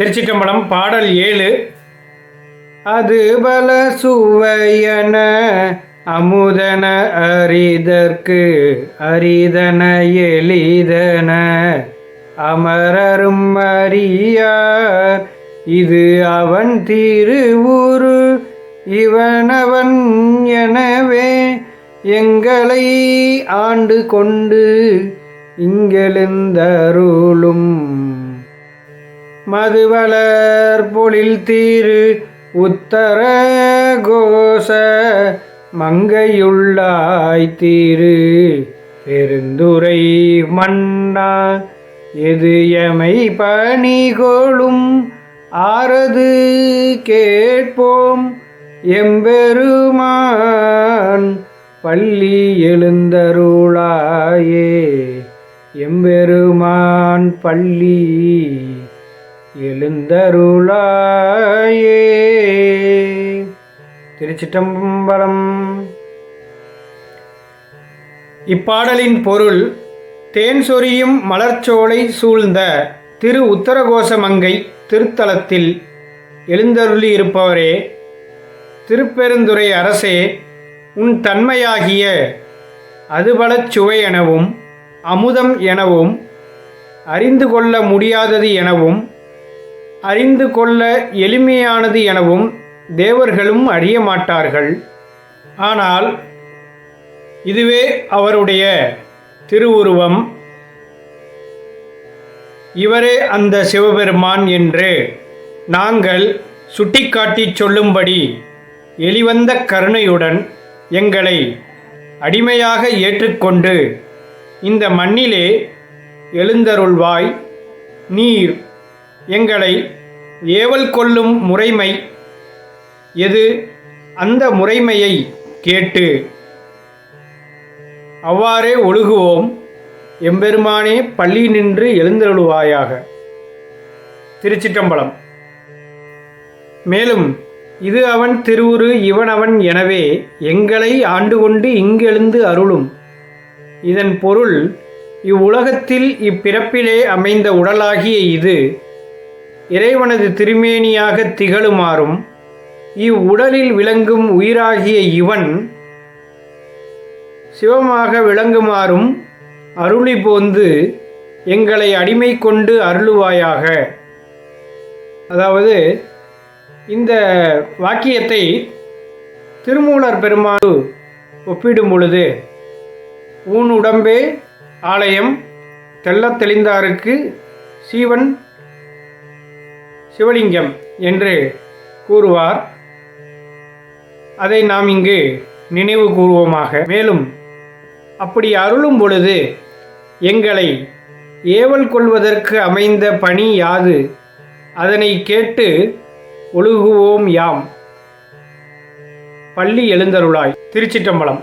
திருச்சிற்றம்பலம் பாடல் ஏழு. அது பல சுவையன அமுதன அரிதற்கு அரிதன எளிதன. அமரரும் அறியார் இது அவன் திருவுரு. இவனவன் எனவே எங்களை ஆண்டு கொண்டு இங்கெழுந்தருளும். மதுவலர் பொழில் தீரு உத்தர கோஷ மங்கையுள்ளாய் தீரு. பெருந்துரை மன்னா எது எமை பணிகொளும் ஆரது கேட்போம் எம்பெருமான் பள்ளி எழுந்தருளாயே. எம்பெருமான் பள்ளி எழுந்தருளாயே. திருச்சிட்டம்பலம் இப்பாடலின் பொருள் தேன் சொரியும் மலர்ச்சோலை சூழ்ந்த திரு உத்தரகோசமங்கை திருத்தலத்தில் எழுந்தருளி இருப்பவரே திருப்பெருந்துறை அரசே உன் தன்மையாகிய அதுபலச் சுவை எனவும் அமுதம் எனவும் அறிந்து கொள்ள முடியாதது எனவும் அறிந்து கொள்ள எளிமையானது எனவும் தேவர்களும் அறிய மாட்டார்கள். ஆனால் இதுவே அவருடைய திருவுருவம். இவரே அந்த சிவபெருமான் என்று நாங்கள் சுட்டிக்காட்டிச் சொல்லும்படி எளிவந்த கருணையுடன் எங்களை அடிமையாக ஏற்றுக்கொண்டு இந்த மண்ணிலே எழுந்தருள்வாய். நீர் எங்களை ஏவல் கொள்ளும் முறைமை எது? அந்த முறைமையை கேட்டு அவ்வாறே ஒழுகுவோம். எம்பெருமானே பள்ளி நின்று எழுந்தருளுவாயாக. திருச்சிட்டம்பலம். மேலும் இது அவன் திருவுரு இவன் அவன் எனவே எங்களை ஆண்டு கொண்டு இங்கெழுந்து அருளும். இதன் பொருள் இவ்வுலகத்தில் இப்பிறப்பிலே அமைந்த உடலாகிய இது இறைவனது திருமேனியாக திகழுமாறும் இவ்வுடலில் விளங்கும் உயிராகிய இவன் சிவமாக விளங்குமாறும் அருளி போந்து எங்களை அடிமை கொண்டு அருளுவாயாக. அதாவது இந்த வாக்கியத்தை திருமூலர் பெருமாள் ஒப்பிடும் பொழுது ஊன் உடம்பே ஆலயம் தெள்ளத் தெளிந்தாருக்கு சீவன் சிவலிங்கம் என்று கூறுவார். அதை நாம் இங்கு நினைவு கூறுவோமாக. மேலும் அப்படி அருளும் பொழுது எங்களை ஏவல் கொள்வதற்கு அமைந்த பணி யாது? அதனை கேட்டு ஒழுகுவோம் யாம். பள்ளி எழுந்தருளாய். திருச்சிட்டம்பலம்